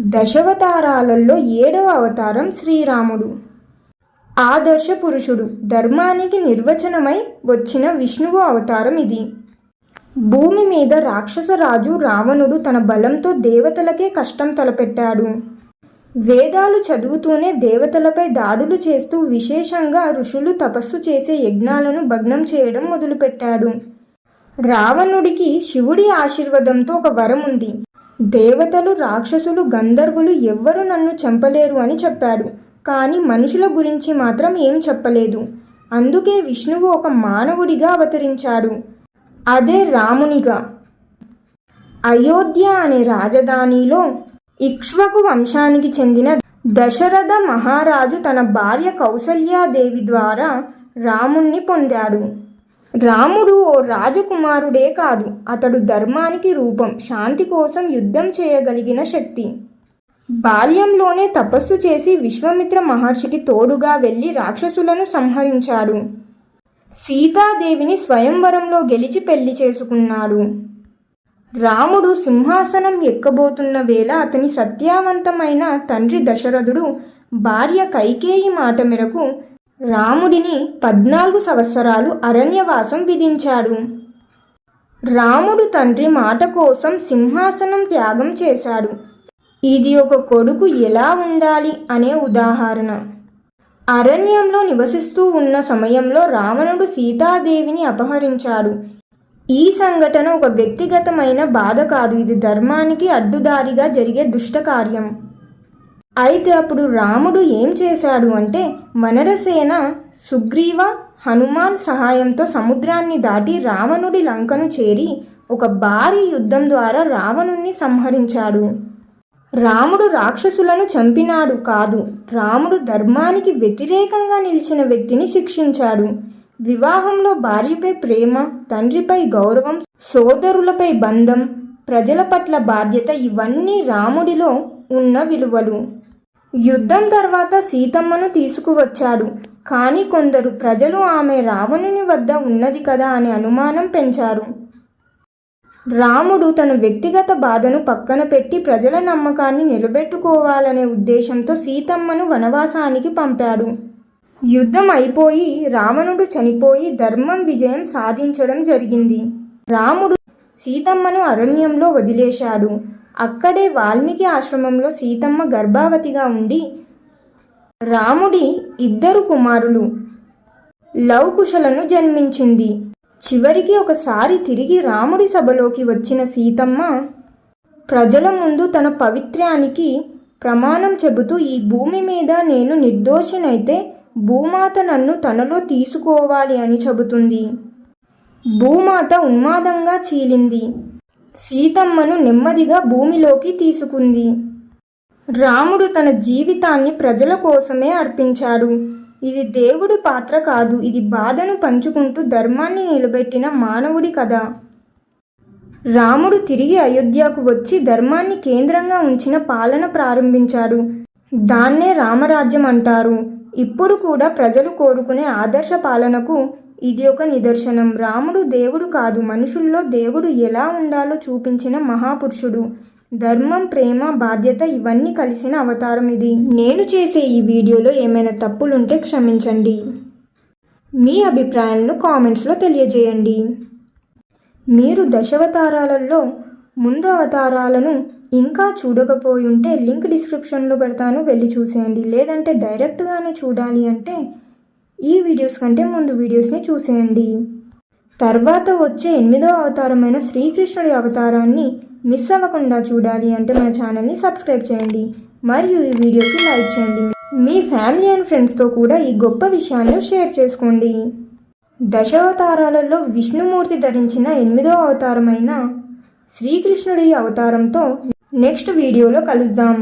దశవతారాలలో ఏడవ అవతారం శ్రీరాముడు. ఆదర్శ పురుషుడు ధర్మానికి నిర్వచనమై వచ్చిన విష్ణువు అవతారం ఇది. భూమి మీద రాక్షసరాజు రావణుడు తన బలంతో దేవతలకే కష్టం తలపెట్టాడు. వేదాలు చదువుతూనే దేవతలపై దాడులు చేస్తూ విశేషంగా ఋషులు తపస్సు చేసే యజ్ఞాలను భగ్నం చేయడం మొదలుపెట్టాడు. రావణుడికి శివుడి ఆశీర్వాదంతో ఒక వరం ఉంది దేవతలు రాక్షసులు గంధర్వులు ఎవ్వరు నన్ను చంపలేరు అని చెప్పాడు. కానీ మనుషుల గురించి మాత్రం ఏం చెప్పలేదు. అందుకే విష్ణువు ఒక మానవుడిగా అవతరించాడు. అదే రామునిగా. అయోధ్య అనే రాజధానిలో ఇక్ష్వకు వంశానికి చెందిన దశరథ మహారాజు తన భార్య కౌసల్యాదేవి ద్వారా రాముణ్ణి పొందాడు. రాముడు ఓ రాజకుమారుడే కాదు. అతడు ధర్మానికి రూపం శాంతి కోసం యుద్ధం చేయగలిగిన శక్తి. బాల్యంలోనే తపస్సు చేసి విశ్వామిత్ర మహర్షికి తోడుగా వెళ్ళి రాక్షసులను సంహరించాడు. సీతాదేవిని స్వయంవరంలో గెలిచి పెళ్ళి చేసుకున్నాడు. రాముడు సింహాసనం ఎక్కబోతున్న వేళ అతని సత్యావంతమైన తండ్రి దశరథుడు భార్య కైకేయి మాట మేరకు రాముడిని పద్నాలుగు సంవత్సరాలు అరణ్యవాసం విధించాడు. రాముడు తండ్రి మాట కోసం సింహాసనం త్యాగం చేశాడు. ఇది ఒక కొడుకు ఎలా ఉండాలి అనే ఉదాహరణ. అరణ్యంలో నివసిస్తూ ఉన్న సమయంలో రావణుడు సీతాదేవిని అపహరించాడు. ఈ సంఘటన ఒక వ్యక్తిగతమైన బాధ కాదు. ఇది ధర్మానికి అడ్డుదారిగా జరిగే దుష్టకార్యం అయితే అప్పుడు రాముడు ఏం చేశాడు అంటే వనరసేన సుగ్రీవ హనుమాన్ సహాయంతో సముద్రాన్ని దాటి రావణుడి లంకను చేరి ఒక భారీ యుద్ధం ద్వారా రావణుణ్ణి సంహరించాడు. రాముడు రాక్షసులను చంపినాడు కాదు రాముడు ధర్మానికి వ్యతిరేకంగా నిలిచిన వ్యక్తిని శిక్షించాడు. వివాహంలో భార్యపై ప్రేమ తండ్రిపై గౌరవం సోదరులపై బంధం ప్రజల పట్ల బాధ్యత ఇవన్నీ రాముడిలో ఉన్న విలువలు. యుద్ధం తర్వాత సీతమ్మను తీసుకువచ్చాడు. కానీ కొందరు ప్రజలు ఆమె రావణుని వద్ద ఉన్నది కదా అనే అనుమానం పెంచారు. రాముడు తన వ్యక్తిగత బాధను పక్కన పెట్టి ప్రజల నమ్మకాన్ని నిలబెట్టుకోవాలనే ఉద్దేశంతో సీతమ్మను వనవాసానికి పంపాడు. యుద్ధం అయిపోయి రావణుడు చనిపోయి ధర్మం విజయం సాధించడం జరిగింది. రాముడు సీతమ్మను అరణ్యంలో వదిలేశాడు. అక్కడే వాల్మీకి ఆశ్రమంలో సీతమ్మ గర్భావతిగా ఉండి రాముడి ఇద్దరు కుమారులు లవకుశలను జన్మించింది. చివరికి ఒకసారి తిరిగి రాముడి సభలోకి వచ్చిన సీతమ్మ ప్రజల ముందు తన పవిత్ర్యానికి ప్రమాణం చెబుతూ ఈ భూమి మీద నేను నిర్దోషినైతే భూమాత నన్ను తనలో తీసుకోవాలి అని చెబుతుంది. భూమాత ఉన్మాదంగా చీలింది. సీతమ్మను నెమ్మదిగా భూమిలోకి తీసుకుంది. రాముడు తన జీవితాన్ని ప్రజల కోసమే అర్పించాడు. ఇది దేవుడి పాత్ర కాదు ఇది బాధను పంచుకుంటూ ధర్మాన్ని నిలబెట్టిన మానవుడి కథ. రాముడు తిరిగి అయోధ్యకు వచ్చి ధర్మాన్ని కేంద్రంగా ఉంచిన పాలన ప్రారంభించాడు. దాన్నే రామరాజ్యం అంటారు. ఇప్పుడు కూడా ప్రజలు కోరుకునే ఆదర్శ పాలనకు ఇది ఒక నిదర్శనం. రాముడు దేవుడు కాదు మనుషుల్లో దేవుడు ఎలా ఉండాలో చూపించిన మహాపురుషుడు. ధర్మం ప్రేమ బాధ్యత ఇవన్నీ కలిసిన అవతారం ఇది. నేను చేసే ఈ వీడియోలో ఏమైనా తప్పులుంటే క్షమించండి. మీ అభిప్రాయాలను కామెంట్స్లో తెలియజేయండి. మీరు దశవతారాలలో ముందు అవతారాలను ఇంకా చూడకపోయి ఉంటే లింక్ డిస్క్రిప్షన్లో పెడతాను వెళ్ళి చూసేయండి. లేదంటే డైరెక్ట్గానే చూడాలి అంటే ఈ వీడియోస్ కంటే ముందు వీడియోస్ని చూసేయండి. తర్వాత వచ్చే ఎనిమిదో అవతారమైన శ్రీకృష్ణుడి అవతారాన్ని మిస్ అవ్వకుండా చూడాలి అంటే మన ఛానల్ని సబ్స్క్రైబ్ చేయండి. మరియు ఈ వీడియోకి లైక్ చేయండి. మీ ఫ్యామిలీ అండ్ ఫ్రెండ్స్తో కూడా ఈ గొప్ప విషయాన్ని షేర్ చేసుకోండి. దశావతారాలలో విష్ణుమూర్తి ధరించిన ఎనిమిదో అవతారమైన శ్రీకృష్ణుడి అవతారంతో నెక్స్ట్ వీడియోలో కలుద్దాం.